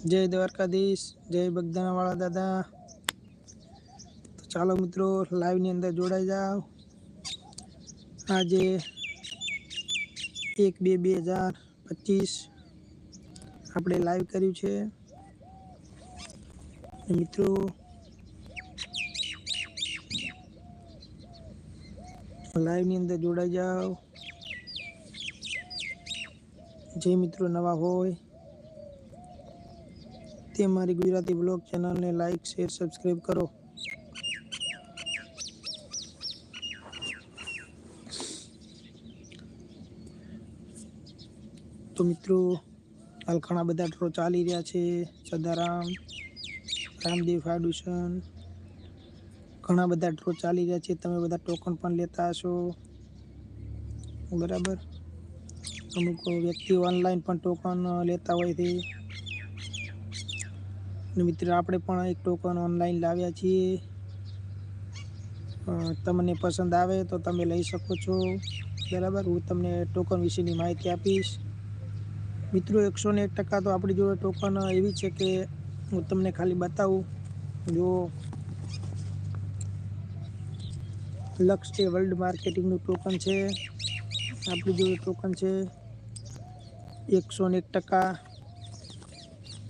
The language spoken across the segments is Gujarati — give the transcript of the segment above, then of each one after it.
જય દ્વારકાધીશ, જય બગદાણાવાળા દાદા. તો ચાલો મિત્રો લાઈવની અંદર જોડાઈ જાઓ. આજે એક બે બે હજાર પચીસ આપણે લાઈવ કર્યું છે. મિત્રો લાઈવની અંદર જોડાઈ જાઓ. જે મિત્રો નવા હોય તે મારી ગુજરાતી બ્લોગ ચેનલને લાઈક, શેર સબસ્ક્રાઈબ કરો. તો મિત્રો, હાલ ઘણા બધા ડ્રો ચાલી રહ્યા છે. સદારામ, રામદેવ ફાઉન્ડેશન, ઘણા બધા ડ્રો ચાલી રહ્યા છે. તમે બધા ટોકન પણ લેતા હશો. બરાબર? અમુક વ્યક્તિઓ ઓનલાઈન પણ ટોકન લેતા હોય છે. અને મિત્ર, આપણે પણ એક ટોકન ઓનલાઈન લાવ્યા છીએ. તમને પસંદ આવે તો તમે લઈ શકો છો. બરાબર? હું તમને ટોકન વિશેની માહિતી આપીશ. મિત્રો, એકસો ને એક ટકા તો આપણી જોડે ટોકન એવી છે કે હું તમને ખાલી બતાવું. જો લક્ષ એ વર્લ્ડ માર્કેટિંગનું ટોકન છે. આપણી જોડે ટોકન છે. એકસો ને એક ટકા.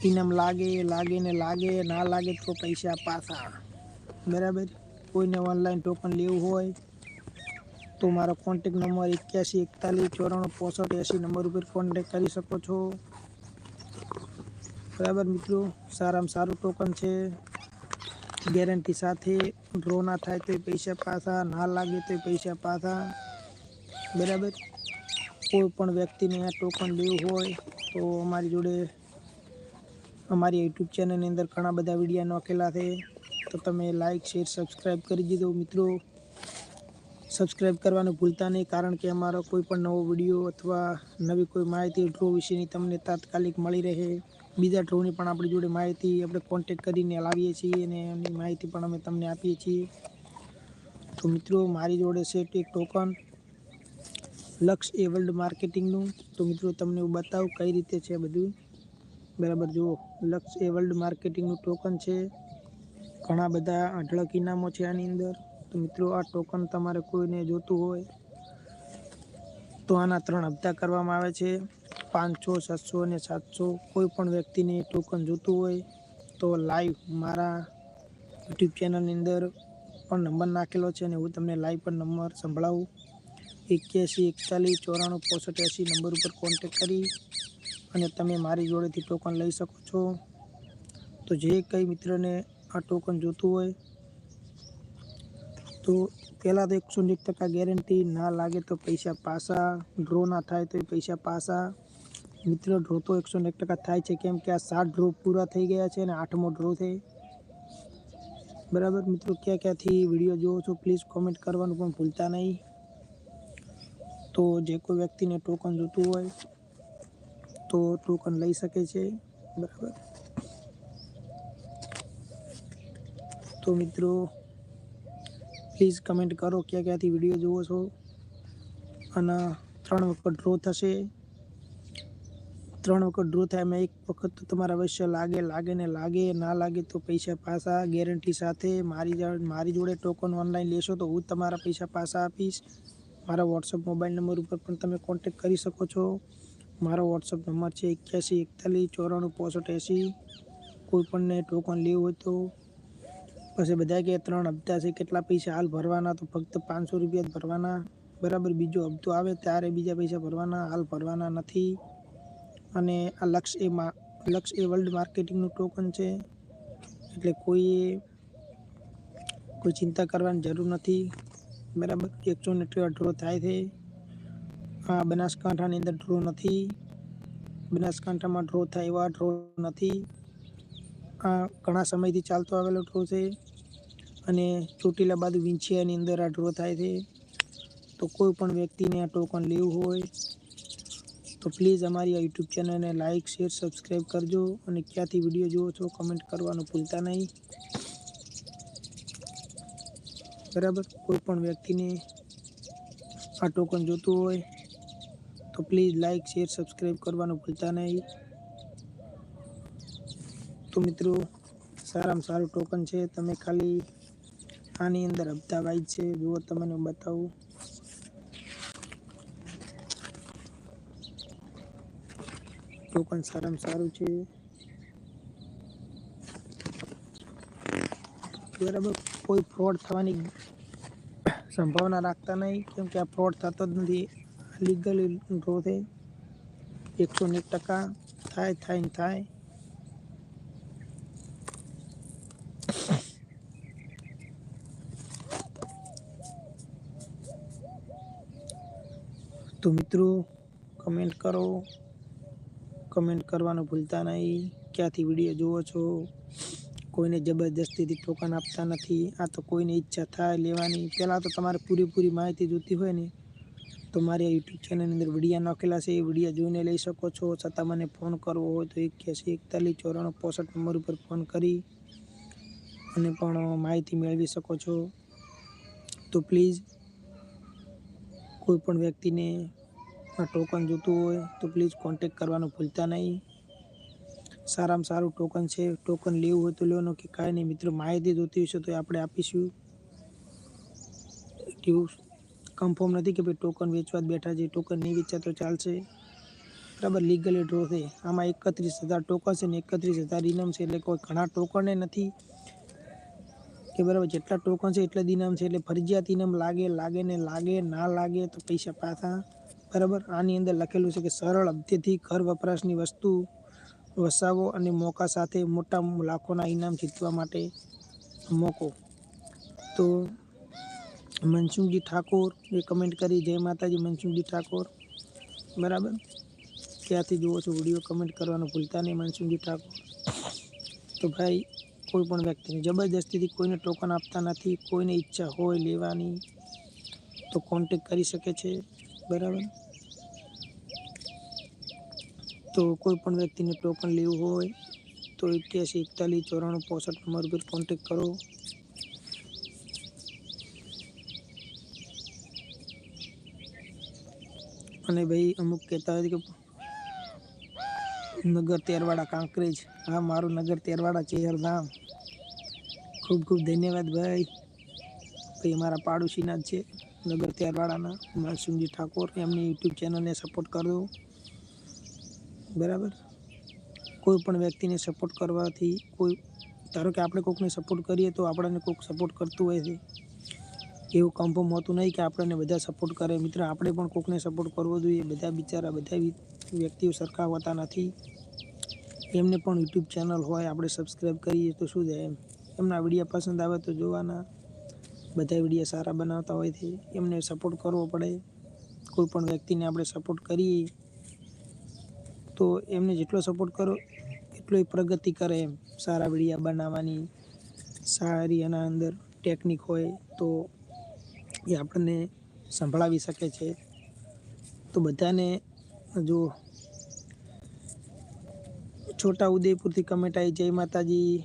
ઇનામ લાગે લાગે ને લાગે, ના લાગે તો પૈસા પાછા. બરાબર? કોઈને ઓનલાઈન ટોકન લેવું હોય તો મારો કોન્ટેક નંબર એક્યાસી, એકતાલીસ, ચોરાણું, પોસઠ એંસી નંબર ઉપર કોન્ટેક કરી શકો છો. બરાબર મિત્રો? સારામાં સારું ટોકન છે. ગેરંટી સાથે ડ્રો ના થાય તો પૈસા પાછા, ના લાગે તો પૈસા પાછા. બરાબર? કોઈ પણ વ્યક્તિને આ ટોકન લેવું હોય તો અમારી જોડે અમારી યુટ્યુબ ચેનલની અંદર ઘણા બધા વિડીયા નાખેલા છે. તો તમે લાઇક શેર સબસ્ક્રાઈબ કરી દીધો મિત્રો. સબસ્ક્રાઈબ કરવાનું ભૂલતા નહીં, કારણ કે અમારો કોઈ પણ નવો વીડિયો અથવા નવી કોઈ માહિતી ડ્રો વિશેની તમને તાત્કાલિક મળી રહે. બીજા ડ્રોની પણ આપણી જોડે માહિતી આપણે કોન્ટેક કરીને લાવીએ છીએ અને એમની માહિતી પણ અમે તમને આપીએ છીએ. તો મિત્રો, મારી જોડે છે એક ટોકન લક્ષ એ વર્લ્ડ માર્કેટિંગનું તો મિત્રો, તમને હું બતાવું કઈ રીતે છે બધું. બરાબર, જુઓ, લક્ષ એ વર્લ્ડ માર્કેટિંગનું ટોકન છે. ઘણા બધા અઢળક ઇનામો છે આની અંદર. તો મિત્રો, આ ટોકન તમારે કોઈને જોતું હોય, તો આના ત્રણ હપ્તા કરવામાં આવે છે. પાંચસો, સાતસો અને સાતસો, કોઈ પણ વ્યક્તિને ટોકન જોતું હોય, તો લાઈવ મારા યુટ્યુબ ચેનલની અંદર પણ નંબર નાખેલો છે અને હું તમને લાઈવ પણ નંબર સંભળાવું. એક્યાસી, એકતાલીસ, ચોરાણું, પોસઠ, એંસી નંબર ઉપર કોન્ટેક કરી. અને તમે મારી જોડેથી ટોકન લઈ શકો છો. તો જે કંઈ મિત્રને આ ટોકન જોતું હોય, તો પહેલાં તો એકસો એક ટકા ગેરંટી ના લાગે તો પૈસા પાસા ડ્રો ના થાય તો એ પૈસા પાસા મિત્ર ડ્રો તો એકસો એક ટકા થાય છે. કેમ કે આ સાત ડ્રો પૂરા થઈ ગયા છે અને આઠમો ડ્રો છે. બરાબર? મિત્રો, ક્યાં ક્યાંથી વીડિયો જોવો છો પ્લીઝ કોમેન્ટ કરવાનું પણ ભૂલતા નહીં. તો જે કોઈ વ્યક્તિને ટોકન જોતું હોય તો ટોકન લઈ શકે છે. બરાબર? તો મિત્રો પ્લીઝ કમેન્ટ કરો ક્યાં ક્યાંથી વીડિયો જુઓ છો. અને ત્રણ વખત ડ્રો થશે. ત્રણ વખત ડ્રો થાય એમાં એક વખત તો તમારા અવશ્ય લાગે લાગે ને લાગે, ના લાગે તો પૈસા પાછા ગેરંટી સાથે મારી મારી જોડે ટોકન ઓનલાઈન લેશો તો હું તમારા પૈસા પાછા આપીશ. મારા વોટ્સઅપ મોબાઈલ નંબર ઉપર પણ તમે કોન્ટેક કરી શકો છો. મારો વોટ્સઅપ નંબર છે એક્યાસી એકતાલીસ ચોરાણું પોસઠ એંસી કોઈપણને ટોકન લેવું હોય તો પછી બધા કે ત્રણ હપ્તા છે, કેટલા પૈસા હાલ ભરવાના? તો ફક્ત પાંચસો રૂપિયા જ ભરવાના. બરાબર, બીજો હપ્તો આવે ત્યારે બીજા પૈસા ભરવાના, હાલ ભરવાના નથી. અને આ લક્ષ એ લક્ષ એ વર્લ્ડ માર્કેટિંગનું ટોકન છે. એટલે કોઈએ કોઈ ચિંતા કરવાની જરૂર નથી. બરાબર, એકસો ને અઢારો થાય છે. આ બનાસકાંઠાની અંદર ડ્રો નથી. બનાસકાંઠામાં ડ્રો થાય એવા ડ્રો નથી. આ ઘણા સમયથી ચાલતો આવેલો ડ્રો છે અને ચોટીલા બાદ વિંછિયાની અંદર આ ડ્રો થાય છે. તો કોઈ પણ વ્યક્તિને આ ટોકન લેવું હોય તો પ્લીઝ અમારી આ યુટ્યુબ ચેનલને લાઇક શેર સબસ્ક્રાઈબ કરજો અને ક્યાંથી વીડિયો જુઓ છો કમેન્ટ કરવાનું ભૂલતા નહીં. બરાબર? કોઈ પણ વ્યક્તિને આ ટોકન જોતું હોય તો પ્લીઝ લાઇક શેર સબસ્ક્રાઈબ કરવાનું ભૂલતા નહીં. તો મિત્રો, સારામાં સારું ટોકન છે, તમે ખાલી આની અંદર હપ્તા વાઇઝ છે. જુઓ, તમને બતાવું. ટોકન સારામાં સારું છે. બરાબર, કોઈ ફ્રોડ થવાની સંભાવના રાખતા નહીં, કેમ કે આ ફ્રોડ થતો જ નથી. લીગલી ડ્રો છે એકસો ને એક ટકા થાય થાય ને થાય તો મિત્રો કમેન્ટ કરો કમેન્ટ કરવાનું ભૂલતા નહીં ક્યાંથી વીડિયો જુઓ છો કોઈને જબરદસ્તીથી ટોકન આપતા નથી આ તો કોઈને ઈચ્છા થાય લેવાની પહેલાં તો તમારે પૂરેપૂરી માહિતી જોતી હોય ને તો મારી આ યુટ્યુબ ચેનલની અંદર વિડીયા નાખેલા છે. એ વિડીયા જોઈને લઈ શકો છો. છતાં મને ફોન કરવો હોય તો એક્યાસી એકતાલીસ ચોરાણું પોસઠ નંબર ઉપર ફોન કરી અને પણ માહિતી મેળવી શકો છો. તો પ્લીઝ કોઈ પણ વ્યક્તિને ટોકન જોતું હોય તો પ્લીઝ કોન્ટેક કરવાનું ભૂલતા નહીં. સારામાં સારું ટોકન છે. ટોકન લેવું હોય તો લેવાનું કે કાંઈ નહીં. મિત્રો, માહિતી જોતી હશે તો આપણે આપીશું. એવું કન્ફર્મ નથી કે ભાઈ ટોકન વેચવા બેઠા છે ટોકન નહીં વેચ્યા તો ચાલશે. બરાબર લીગલી ડ્રો છે આમાં એકત્રીસ હજાર ટોકન છે ને એકત્રીસ હજાર ઇનામ છે, એટલે કોઈ ઘણા ટોકને નથી. કે બરાબર, જેટલા ટોકન છે એટલા દિનામ છે, એટલે ફરજિયાત ઇનામ લાગે લાગે ને લાગે, ના લાગે તો પૈસા પાછા. બરાબર, આની અંદર લખેલું છે કે સરળ અબ્ધેથી ઘર વપરાશની વસ્તુ વસાવો અને મોકા સાથે મોટા લાખોના ઇનામ જીતવા માટે મોકો. તો મનસુખજી ઠાકોર, એ કમેન્ટ કરી, જય માતાજી, મનસુખજી ઠાકોર. બરાબર? ક્યાંથી જુઓ છો, વીડિયો કમેન્ટ કરવાનું ભૂલતા નહીં, મનસુખજી ઠાકોર. તો ભાઈ, કોઈ પણ વ્યક્તિને જબરદસ્તીથી કોઈને ટોકન આપતા નથી, કોઈને ઈચ્છા હોય લેવાની, તો કોન્ટેક કરી શકે છે. બરાબર? તો કોઈ પણ વ્યક્તિને ટોકન લેવું હોય, તો એક્યાસી એકતાલીસ, ચોરાણું, પોસઠ, નંબર પર કોન્ટેક કરો. અને ભાઈ અમુક કહેતા હોય કે નગર તેરવાડા કાંકરેજ. હા, મારું નગર તેરવાડા ચેહરધામ. ખૂબ ખૂબ ધન્યવાદ ભાઈ. ભાઈ અમારા પાડોશીના જ છે. નગર તેરવાડાના. માનસિંહજી ઠાકોર, એમની યુટ્યુબ ચેનલને સપોર્ટ કરો બરાબર? કોઈ પણ વ્યક્તિને સપોર્ટ કરવાથી કોઈ, ધારો કે આપણે કોઈકને સપોર્ટ કરીએ તો આપણને કોઈક સપોર્ટ કરતું હોય છે. એવું કન્ફર્મ હોતું નહીં કે આપણને બધા સપોર્ટ કરે. મિત્ર, આપણે પણ કોઈકને સપોર્ટ કરવો જોઈએ. બધા બિચારા, બધા વ્યક્તિઓ સરખા હોતા નથી. એમને પણ યુટ્યુબ ચેનલ હોય, આપણે સબસ્ક્રાઈબ કરીએ તો શું થાય એમ. એમના વિડીયા પસંદ આવે તો જોવાના. બધા વિડીયા સારા બનાવતા હોય છે. એમને સપોર્ટ કરવો પડે. કોઈ પણ વ્યક્તિને આપણે સપોર્ટ કરીએ તો એમને જેટલો સપોર્ટ કરો એટલો એ પ્રગતિ કરે એમ. સારા વિડીયા બનાવવાની, સારી એના અંદર ટેકનિક હોય તો એ આપણને સંભળાવી શકે છે. તો બધાને જો છોટા ઉદયપુરથી કમેન્ટ આવી જય માતાજી.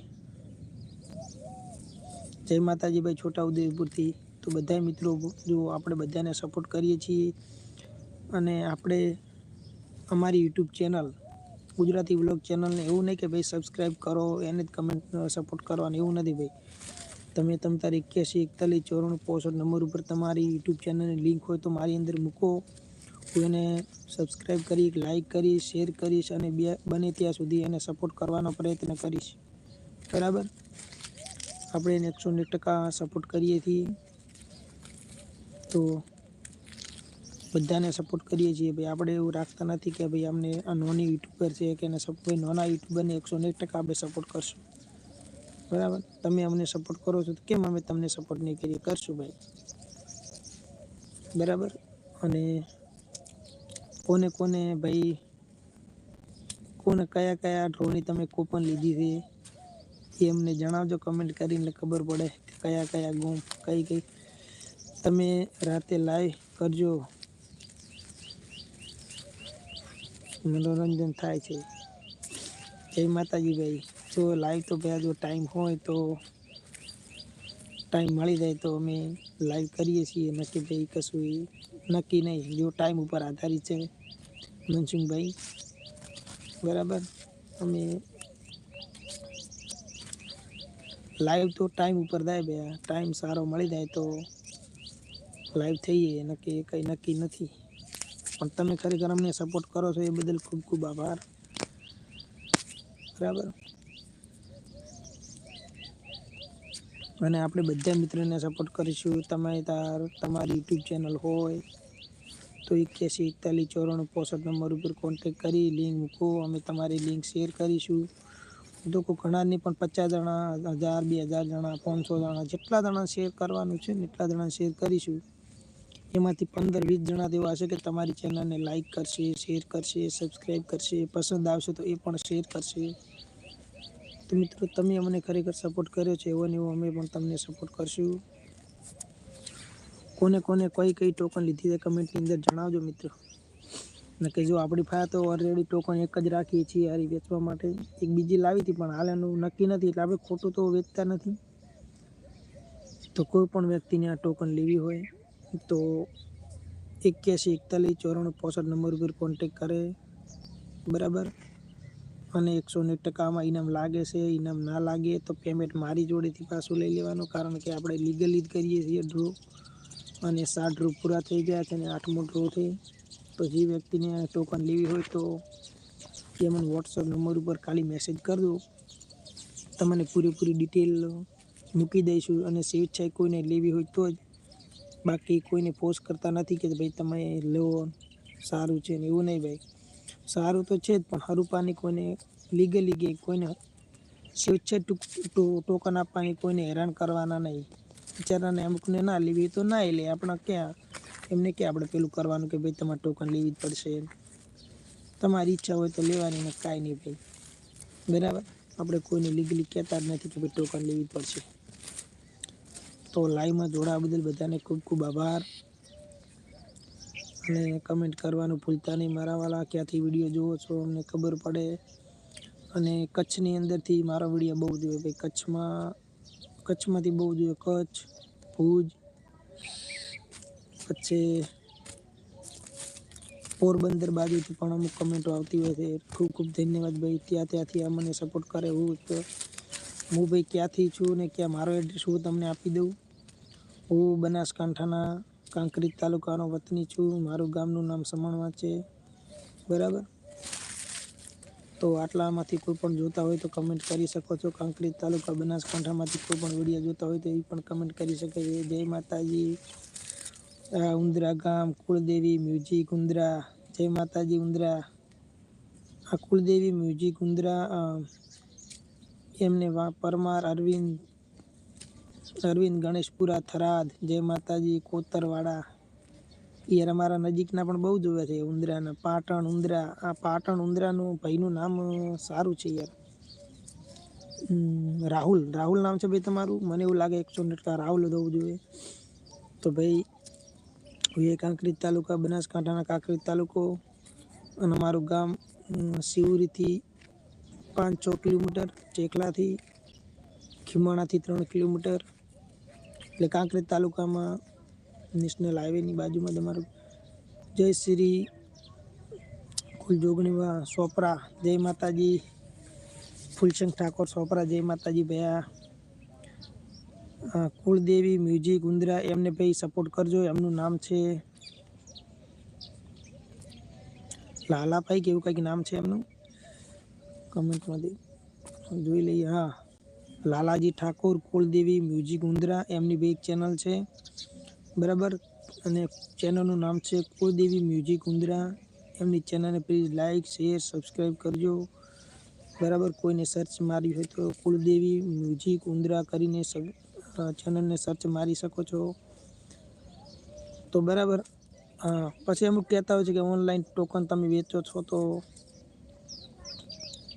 જય માતાજી ભાઈ છોટા ઉદયપુરથી. તો બધા મિત્રો જો આપણે બધાને સપોર્ટ કરીએ છીએ અને આપણે અમારી યુટ્યુબ ચેનલ, ગુજરાતી વ્લોગ ચેનલને એવું નહીં કે ભાઈ સબસ્ક્રાઈબ કરો, એને જ કમેન્ટ સપોર્ટ કરવાનું એવું નથી ભાઈ. તમે તમ તારી એક્યાસી એકતાલીસ ચોરાણું પોસઠ નંબર ઉપર તમારી યુટ્યુબ ચેનલની લિંક હોય તો મારી અંદર મૂકો. હું એને સબસ્ક્રાઈબ કરી લાઈક કરીશ શેર કરીશ અને બે, બને ત્યાં સુધી એને સપોર્ટ કરવાનો પ્રયત્ન કરીશ. બરાબર? આપણે એને એકસો એક ટકા સપોર્ટ કરીએ છીએ. તો બધાને સપોર્ટ કરીએ છીએ. ભાઈ, આપણે એવું રાખતા નથી કે ભાઈ, અમને આ નોની યુટ્યુબર છે કે એને ભાઈ નોના યુટ્યુબરને એકસો ને ટકા આપણે સપોર્ટ કરશું. બરાબર? તમે અમને સપોર્ટ કરો છો તો કેમ અમે તમને સપોર્ટ નહીં કરીએ? કરશું ભાઈ. બરાબર? અને કોને કોને ભાઈ, કોને કયા કયા ડ્રોની તમે કૂપન લીધી છે એ અમને જણાવજો કમેન્ટ કરીને ખબર પડે કે કયા કયા ગુમ, કઈ કઈ. તમે રાતે લાઈવ કરજો. મનોરંજન થાય છે. જય માતાજી ભાઈ. જો લાઈવ તો ભાઈ જો ટાઈમ હોય તો ટાઈમ મળી જાય તો અમે લાઈવ કરીએ છીએ. નક્કી ભાઈ કશું એ નક્કી નહીં. જો ટાઈમ ઉપર આધારિત છે મનસુખભાઈ. બરાબર? અમે લાઈવ તો ટાઈમ ઉપર થાય બે ટાઈમ સારો મળી જાય તો લાઈવ થઈએ. નક્કી કંઈ નક્કી નથી. પણ તમે ખરેખર અમને સપોર્ટ કરો છો એ બદલ ખૂબ ખૂબ આભાર. બરાબર? અને આપણે બધા મિત્રોને સપોર્ટ કરીશું. તમે તાર, તમારી યુટ્યુબ ચેનલ હોય, તો એક્યાસી એકતાલીસ ચોરાણું પોસઠ નંબર ઉપર કોન્ટેક કરી લિંક મૂકો. અમે તમારી લિંક શેર કરીશું. લોકો ઘણાની પણ પચાસ જણા, હજાર, બે હજાર જણા, પાંચસો જણા, જેટલા જણા શેર કરવાનું છે ને એટલા જણા શેર કરીશું. એમાંથી પંદર, વીસ જણા તેવા હશે કે તમારી ચેનલને લાઇક કરશે શેર કરશે સબસ્ક્રાઈબ કરશે, પસંદ આવશે તો એ પણ શેર કરશે. તો મિત્રો, તમે અમને ખરેખર સપોર્ટ કર્યો છે એવો ને એવો અમે પણ તમને સપોર્ટ કરશું. કોને કોને કઈ કઈ ટોકન લીધી છે કમેન્ટની અંદર જણાવજો મિત્રો. ને કે જો આપણી ફાયા તો ઓલરેડી ટોકન એક જ રાખીએ છીએ હારી વેચવા માટે. એક બીજી લાવી હતી પણ હાલ એનું નક્કી નથી એટલે આપણે ખોટું તો વેચતા નથી. તો કોઈ પણ વ્યક્તિને આ ટોકન લેવી હોય તો એક્યાસી એકતાલીસ ચોરાણું પોસઠ નંબર ઉપર કોન્ટેક કરે. બરાબર? અને એકસો ને ટકામાં ઇનામ લાગે છે ઇનામ ના લાગે તો પેમેન્ટ મારી જોડેથી પાછું લઈ લેવાનું કારણ કે આપણે લીગલી જ કરીએ છીએ ડ્રો અને સાત ડ્રો પૂરા થઈ ગયા છે અને આઠમો ડ્રો થઈ તો જે વ્યક્તિને ટોકન લેવી હોય તો એ મને વોટ્સઅપ નંબર ઉપર ખાલી મેસેજ કરી દો તમને પૂરેપૂરી ડિટેલ મૂકી દઈશું અને સ્વેચ્છાએ કોઈને લેવી હોય તો જ. બાકી કોઈને પોસ્ટ કરતા નથી કે ભાઈ તમે લો, સારું છે ને એવું નહીં ભાઈ. સારું તો છે જ, પણ હરુપાની કોઈને લીગલી ગઈ કોઈને સ્વેચ્છે ટોકન આપવાની કોઈને હેરાન કરવાના નહીં. બિચારાને અમુકને ના લેવી તો ના લે. આપણા ક્યાં? એમને ક્યાં આપણે પેલું કરવાનું કે ભાઈ તમારે ટોકન લેવી જ પડશે તમારી ઈચ્છા હોય તો લેવાની ને કાંઈ નહીં ભાઈ. બરાબર? આપણે કોઈને લીગલી કહેતા જ નથી કે ભાઈ ટોકન લેવી જ પડશે. તો લાઈવમાં જોડાવા બદલ બધાને ખૂબ ખૂબ આભાર. અને કમેન્ટ કરવાનું ભૂલતા નહીં. મારા વાલા ક્યાંથી વીડિયો જુઓ છો, અમને ખબર પડે. અને કચ્છની અંદરથી મારો વીડિયો બહુ જોઈએ ભાઈ. કચ્છમાં, કચ્છમાંથી બહુ જોઈએ. કચ્છ, ભુજ, પછી પોરબંદર બાજુથી પણ અમુક કમેન્ટો આવતી હોય છે. ખૂબ ખૂબ ધન્યવાદ ભાઈ. ત્યાં, ત્યાંથી આ મને સપોર્ટ કરે હું તો હું ભાઈ ક્યાંથી છું ને ક્યાં મારો એડ્રેસ હું તમને આપી દઉં? હું બનાસકાંઠાના કાંકરેજ તાલુકાનો વતની છું. મારું ગામનું નામ સમણવા છે. બરાબર? તો આટલામાંથી કોઈ પણ જોતા હોય તો કમેન્ટ કરી શકો છો. કાંકરી તાલુકા બનાસકાંઠામાંથી કોઈ પણ વીડિયો જોતા હોય તો એ પણ કમેન્ટ કરી શકે છે. જય માતાજી. ઉંદરા ગામ, કુળદેવી મ્યુઝિક ઉંદરા. જય માતાજી ઉંદરા. આ કુળદેવી મ્યુઝિક ઉંદરા એમને પરમાર, અરવિંદ અરવિંદ ગણેશપુરા થરાદ, જય માતાજી, કોતરવાડા. એ અમારા નજીકના પણ બહુ જોવે છે ઉંદરાના પાટણ ઉંદરા. આ પાટણ ઉંદરાનું ભાઈનું નામ સારું છે યાર. રાહુલ. રાહુલ નામ છે ભાઈ તમારું? મને એવું લાગે એકસો ટકા રાહુલ હોવું જોઈએ. તો ભાઈ એ કાંકરેજ તાલુકા, બનાસકાંઠાના કાંકરેજ તાલુકો અને મારું ગામ સિવરીથી પાંચ છ કિલોમીટર ચેકલાથી ખીમાણાથી ત્રણ કિલોમીટર એટલે કાંકરેજ તાલુકામાં નેશનલ હાઈવેની બાજુમાં તમારું જય શ્રી કુલજોગણીમાં સોપરા, જય માતાજી ફૂલશંખ ઠાકોર સોપરા, જય માતાજી ભયા. કુળદેવી મ્યુઝિક ઉંદરા, એમને ભાઈ સપોર્ટ કરજો, એમનું નામ છે લાલાભાઈ કે એવું કંઈક નામ છે એમનું? કમેન્ટમાંથી જોઈ લઈએ, હા. લાલાજી ઠાકોર, કુળદેવી, મ્યુઝિક ઉંદરા એમની બે ચેનલ છે. બરાબર? અને ચેનલનું નામ છે કુળદેવી મ્યુઝિક ઉંદરા. એમની ચેનલને પ્લીઝ લાઇક શેર, સબસ્ક્રાઈબ કરજો. બરાબર? કોઈને સર્ચ મારી હોય તો કુળદેવી મ્યુઝિક ઉંદરા કરીને ચેનલને સર્ચ મારી શકો છો. તો બરાબર? પછી અમુક કહેતા હોય છે કે ઓનલાઈન ટોકન તમે વેચો છો તો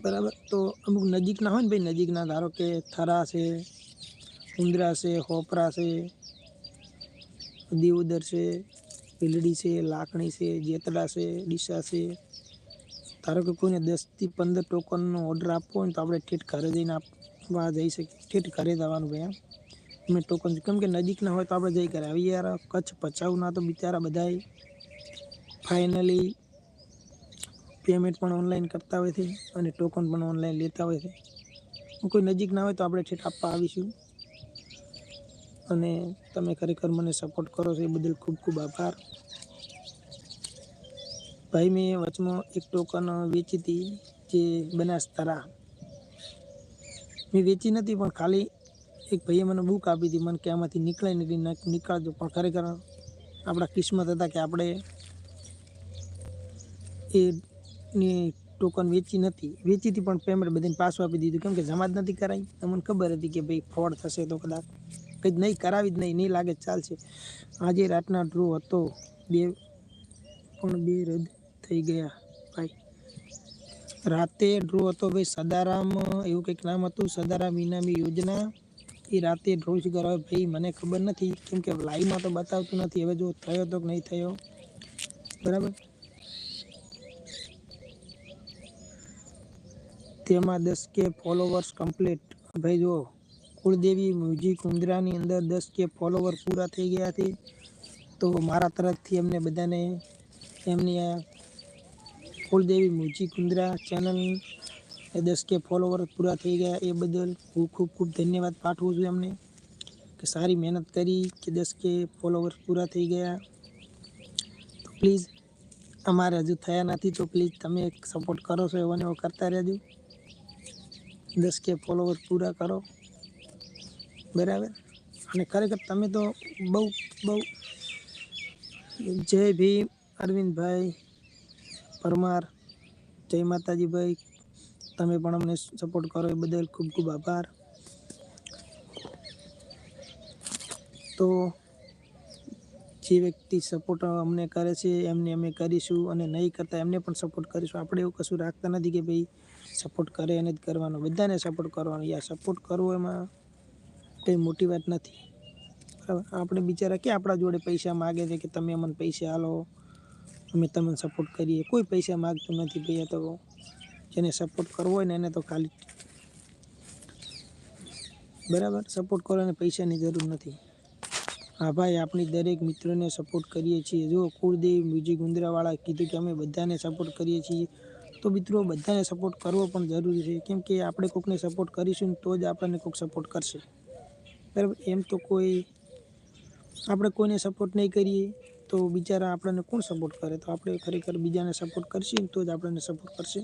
બરાબર? તો અમુક નજીકના હોય ને ભાઈ, નજીકના, ધારો કે થરા છે, ઉંદરા છે, હોપરા છે, દીવદર છે, પીલડી છે લાકણી છે, જેતડા છે, ડીસા છે. ધારો કે કોઈને દસથી પંદર ટોકનનો ઓર્ડર આપવો હોય ને તો આપણે ઠેઠ ઘરે જઈને આપવા જઈ શકીએ. ઠેઠ ઘરે જવાનું ભાઈ, એમ. અમે ટોકન કેમ કે નજીકના હોય તો આપણે જઈ કરે આવી યાર. કચ્છ પચાવના તો બિચારા બધાય ફાઇનલી પેમેન્ટ પણ ઓનલાઈન કરતા હોય છે અને ટોકન પણ ઓનલાઈન લેતા હોય છે. કોઈ નજીક ના હોય તો આપણે ઠેઠ આપવા આવીશું. અને તમે ખરેખર મને સપોર્ટ કરો છો એ બદલ ખૂબ ખૂબ આભાર. ભાઈ, મેં વચમાં એક ટોકન વેચી હતી જે બનાસ તરા મેં વેચી નથી પણ ખાલી એક ભાઈએ મને બુક આપી હતી. મને કે આમાંથી નીકળે નથી નીકળજો. પણ ખરેખર આપણા કિસ્મત હતા કે આપણે એ ની ટોકન વેચી નથી. વેચી હતી પણ પેમેન્ટ બધાને પાછું આપી દીધું. કેમ કે જમા જ નથી કરાવી તમને ખબર હતી કે ભાઈ ફ્રોડ થશે તો કદાચ. કંઈ નહીં, કરાવી જ નહીં. નહીં લાગે ચાલશે. આજે રાતના ડ્રો હતો. બે, પણ બે રદ થઈ ગયા. ભાઈ, રાતે ડ્રો હતો ભાઈ સદારામ, એવું કંઈક નામ હતું, સદારામ ઇનામી યોજના. એ રાતે ડ્રો જ કરાવે ભાઈ, મને ખબર નથી. કેમ કે લાઈવમાં તો બતાવતું નથી. હવે જો થયો તો કે નહીં થયો. બરાબર? તેમાં દસ કે ફોલોવર્સ કમ્પ્લીટ ભાઈ જો કુળદેવી મ્યુઝિક ઉંદરાની અંદર દસ કે ફોલોવર પૂરા થઈ ગયા છે. તો મારા તરફથી એમને બધાને એમની આ કુળદેવી મ્યુઝિક ઉંદરા ચેનલ એ દસ કે ફોલોવર પૂરા થઈ ગયા એ બદલ હું ખૂબ ખૂબ ધન્યવાદ પાઠવું છું એમને. કે સારી મહેનત કરી કે દસ કે ફોલોવર પૂરા થઈ ગયા. તો પ્લીઝ અમારે હજુ થયા નથી, તો પ્લીઝ તમે સપોર્ટ કરો છો એવો ને એવો કરતા રહેજો. દસ કે ફોલોવર પૂરા કરો. બરાબર? અને ખરેખર તમે તો બહુ બહુ જય ભીમ, અરવિંદભાઈ પરમાર, જય માતાજીભાઈ, તમે પણ અમને સપોર્ટ કરો એ બદલ ખૂબ ખૂબ આભાર. તો જે વ્યક્તિ સપોર્ટ અમને કરે છે, એમને અમે કરીશું અને નહીં કરતા એમને પણ સપોર્ટ કરીશું. આપણે એવું કશું રાખતા નથી કે ભાઈ સપોર્ટ કરે એને જ કરવાનો. બધાને સપોર્ટ કરવાનો. યા સપોર્ટ કરવો એમાં કંઈ મોટી વાત નથી. બરાબર? આપણે બિચારા કે આપણા જોડે પૈસા માગે છે કે તમે અમને પૈસા હાલો અમે તમને સપોર્ટ કરીએ. કોઈ પૈસા માગતું નથી ભાઈ તો. જેને સપોર્ટ કરવો હોય ને એને તો ખાલી બરાબર? સપોર્ટ કરો અને પૈસાની જરૂર નથી. હા ભાઈ, આપણી દરેક મિત્રોને સપોર્ટ કરીએ છીએ. જો કુળદેવ મ્યુઝિક ગુંદરાવાળા કીધું કે અમે બધાને સપોર્ટ કરીએ છીએ. તો મિત્રો બધાને સપોર્ટ કરવો પણ જરૂરી છે. કેમ કે આપણે કોઈકને સપોર્ટ કરીશું તો જ આપણને કોઈક સપોર્ટ કરશે. બરાબર? એમ તો કોઈ આપણે કોઈને સપોર્ટ નહીં કરીએ તો બિચારા આપણને કોણ સપોર્ટ કરે? તો આપણે ખરેખર બીજાને સપોર્ટ કરશું તો જ આપણને સપોર્ટ કરશે.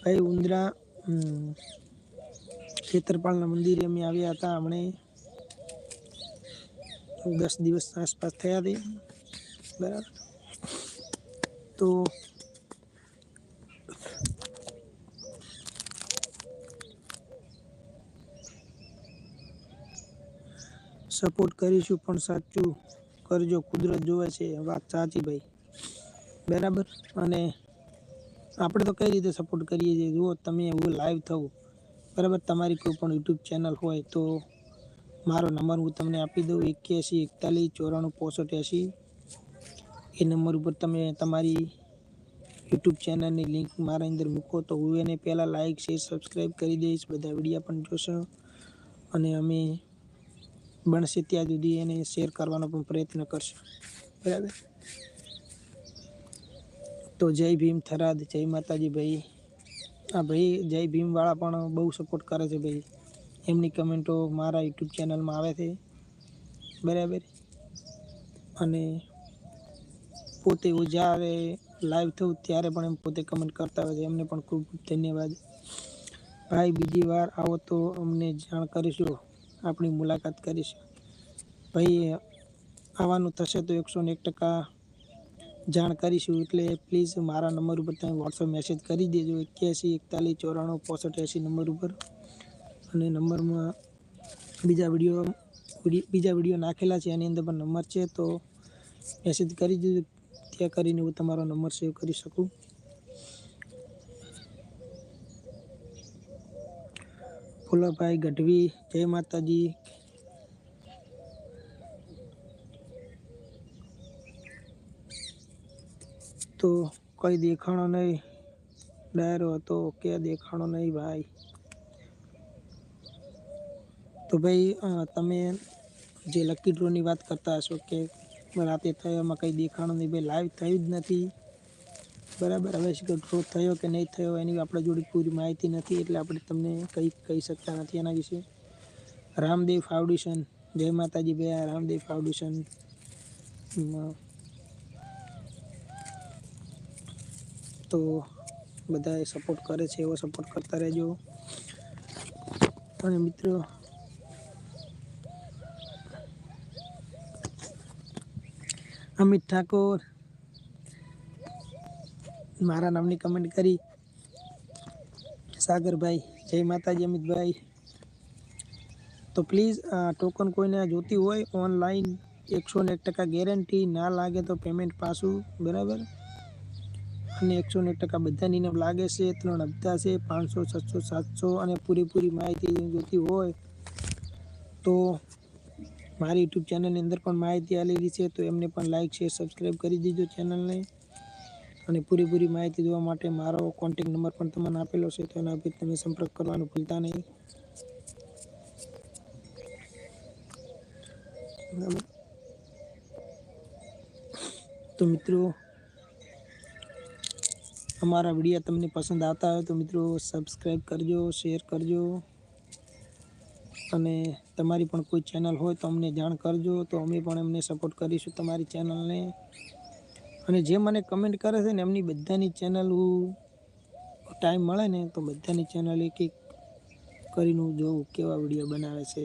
ભાઈ ઉંદરા હમ, ખેતરપાળના મંદિરે અમે આવ્યા હતા હમણે. દસ દિવસ આસપાસ થયા તે. બરાબર? તો સપોર્ટ કરીશું, પણ સાચું કરજો, કુદરત જોવે છે વાત સાચી ભાઈ. બરાબર? અને આપણે તો કઈ રીતે સપોર્ટ કરીએ છીએ? જુઓ, તમે હું લાઈવ થવું. બરાબર? તમારી કોઈ પણ યુટ્યુબ ચેનલ હોય તો મારો નંબર હું તમને આપી દઉં, એક્યાસી, એકતાલીસ, ચોરાણું, પોસઠ એંસી એ નંબર ઉપર તમે તમારી યુટ્યુબ ચેનલની લિંક મારા અંદર મૂકો તો હું એને પહેલાં લાઇક શેર સબસ્ક્રાઈબ કરી દઈશ. બધા વિડીયા પણ જોશો. અને અમે બનશે ત્યાં સુધી એને શેર કરવાનો પણ પ્રયત્ન કરશું. બરાબર? તો જય ભીમ થરાદ, જય માતાજી ભાઈ. આ ભાઈ જય ભીમવાળા પણ બહુ સપોર્ટ કરે છે ભાઈ. એમની કમેન્ટો મારા યુટ્યુબ ચેનલમાં આવે છે. બરાબર? અને પોતે હું જ્યારે લાઈવ થયું ત્યારે પણ એમ પોતે કમેન્ટ કરતા હોય છે. એમને પણ ખૂબ ખૂબ ધન્યવાદ. ભાઈ, બીજી વાર આવો તો અમને જાણ કરીશું. આપણી મુલાકાત કરીશું ભાઈ, આવવાનું થશે તો એકસો ને એક ટકા જાણ કરીશું. એટલે પ્લીઝ મારા નંબર ઉપર તમે વોટ્સઅપ મેસેજ કરી દેજો. એક્યાસી, એકતાલીસ, ચોરાણું, પોસઠ એંસી નંબર ઉપર. અને નંબરમાં બીજા વીડિયો બીજા વીડિયો નાખેલા છે. એની અંદર પણ નંબર છે. તો મેસેજ કરી દેજો. ત્યાં કરીને હું તમારો નંબર સેવ કરી શકું. ફુલાભાઈ ગઢવી, જય માતાજી. તો કઈ દેખાણો નહીં. ડાયરો હતો કે દેખાણો નહીં ભાઈ? તો ભાઈ તમે જે લકી ડ્રોની વાત કરતા હશો કે રાતે થયો એમાં કંઈ દેખાણો નહીં. ભાઈ લાઈવ થયું જ નથી. બરાબર. હવે શું ગ્રોથ થયો કે નહીં થયો એની આપણા જોડે પૂરી માહિતી નથી એટલે આપણે તમને કંઈ કહી શકતા નથી એના વિશે. રામદેવ ફાઉન્ડેશન. જય માતાજી આ રામદેવ ફાઉન્ડેશન. તો બધાએ સપોર્ટ કરે છે, એવો સપોર્ટ કરતા રહેજો. અને મિત્રો, અમિત ઠાકોર મારા નામની કમેન્ટ કરી. સાગરભાઈ, જય માતાજી અમિતભાઈ. તો પ્લીઝ ટોકન કોઈને જોતી હોય ઓનલાઈન એકસો ને એક ટકા ગેરંટી ના લાગે તો પેમેન્ટ પાછું, બરાબર? અને એકસો ને એક ટકા બધાની ઇનામ લાગે છે, ત્રણ હપ્તા છે, પાંચસો, છસો, સાતસો અને પૂરેપૂરી માહિતી જોતી હોય, તો મારી યુટ્યુબ ચેનલની અંદર પણ માહિતી આવેલી છે, તો એમને પણ લાઈક શેર સબસ્ક્રાઈબ કરી દીજો ચેનલને અને પૂરેપૂરી માહિતી જોવા માટે મારો કોન્ટેક નંબર પણ તમને આપેલો છે, તો એના પર તમે સંપર્ક કરવાનું ભૂલતા નહીં. તો મિત્રો, અમારા વીડિયો તમને પસંદ આવતા હોય તો મિત્રો સબસ્ક્રાઈબ કરજો શેર કરજો. અને તમારી પણ કોઈ ચેનલ હોય તો અમને જાણ કરજો, તો અમે પણ એમને સપોર્ટ કરીશું તમારી ચેનલને અને જે મને કમેન્ટ કરે છે ને, એમની બધાની ચેનલ ટાઈમ મળે ને, તો બધાની ચેનલ એક એક કરીને હું જોઉં કેવા વીડિયો બનાવે છે.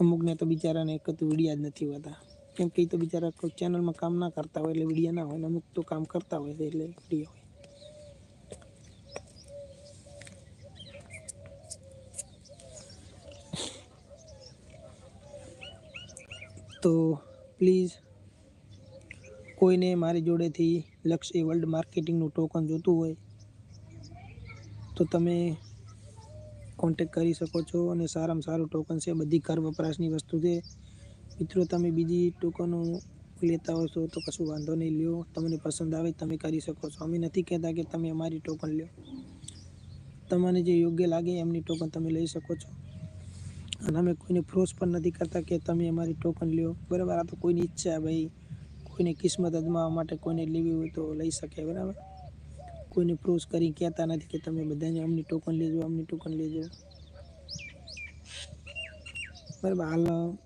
અમુકને તો બિચારાને એક તો વિડીયા જ નથી હોતા. કેમ કે એ તો બિચારા કોઈ ચેનલમાં કામ ના કરતા હોય, એટલે વિડીયા ના હોય ને, અમુક તો કામ કરતા હોય છે, એટલે વીડિયો હોય. તો પ્લીઝ કોઈને મારી જોડેથી લક્ષ્ય વર્લ્ડ માર્કેટિંગનું ટોકન જોતું હોય, તો તમે કોન્ટેક કરી શકો છો અને સારામાં સારું ટોકન છે. બધી ઘર વપરાશની વસ્તુ છે. મિત્રો, તમે બીજી ટોકનો લેતા હો છો તો કશું વાંધો નહીં. લ્યો, તમને પસંદ આવે તમે કરી શકો છો. અમે નથી કહેતા કે તમે અમારી ટોકન લ્યો. તમને જે યોગ્ય લાગે એમની ટોકન તમે લઈ શકો છો. અને અમે કોઈને ફ્રોસ પણ નથી કરતા કે તમે અમારી ટોકન લ્યો. બરાબર? આ તો કોઈની ઈચ્છા ભાઈ. કોઈને કિસ્મત અજમાવવા માટે કોઈને લેવી હોય તો લઈ શકે, બરાબર? કોઈને ફ્રોઝ કરી કહેતા નથી કે તમે બધાને અમની ટોકન લેજો, અમની ટોકન લેજો. બરાબર, હાલ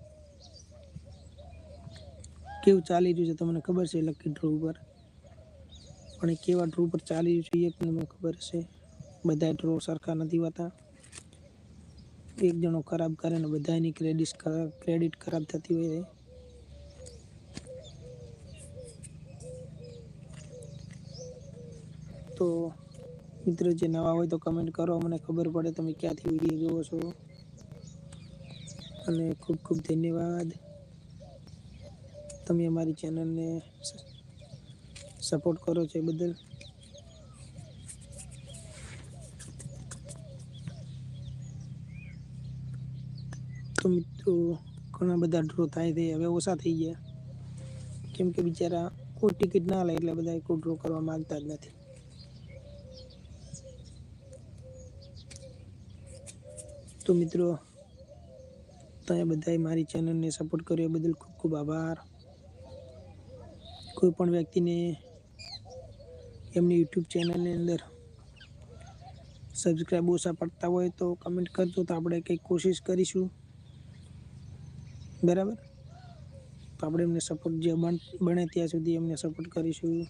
કેવું ચાલી રહ્યું છે તમને ખબર છે લકી ડ્રો ઉપર? પણ એ કેવા ડ્રો ઉપર ચાલી રહ્યું છે એ પણ ખબર છે. બધા ડ્રો સરખા નથી હોતા. એક જણો ખરાબ કરે ને બધાની ક્રેડિટ ક્રેડિટ ખરાબ થતી હોય તો મિત્રો જે નવા હોય તો કમેન્ટ કરો. મને ખબર પડે તમે ક્યાંથી વીડિયો જુઓ છો. અને ખૂબ ખૂબ ધન્યવાદ. તમે અમારી ચેનલને સપોર્ટ કરો છો એ બદલ. તો મિત્રો, ઘણા બધા ડ્રો થાય છે. હવે ઓછા થઈ ગયા. કેમ કે બિચારા કોઈ ટિકિટ ના લે એટલે બધા કોઈ ડ્રો કરવા માંગતા જ નથી. તો મિત્રો. તમે બધાએ મારી ચેનલને સપોર્ટ કર્યો બદલ ખૂબ ખૂબ આભાર. કોઈ પણ વ્યક્તિને એમની યુટ્યુબ ચેનલની અંદર સબસ્ક્રાઈબ ઓછા પડતા હોય તો કમેન્ટ કરજો, તો આપણે કંઈક કોશિશ કરીશું. બરાબર? તો આપણે એમને સપોર્ટ જે બને ત્યાં સુધી એમને સપોર્ટ કરીશું.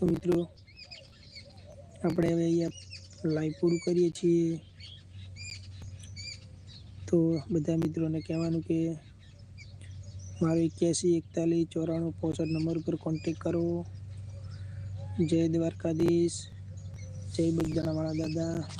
તો મિત્રો, આપણે હવે અહીંયા લાઈવ પૂરું કરીએ છીએ. તો બધા મિત્રોને કહેવાનું કે મારો એક્યાસી, એકતાલીસ, ચોરાણું, પોસઠ નંબર ઉપર કોન્ટેક કરો. જય દ્વારકાધીશ. જય બગદાણાવાળા દાદા.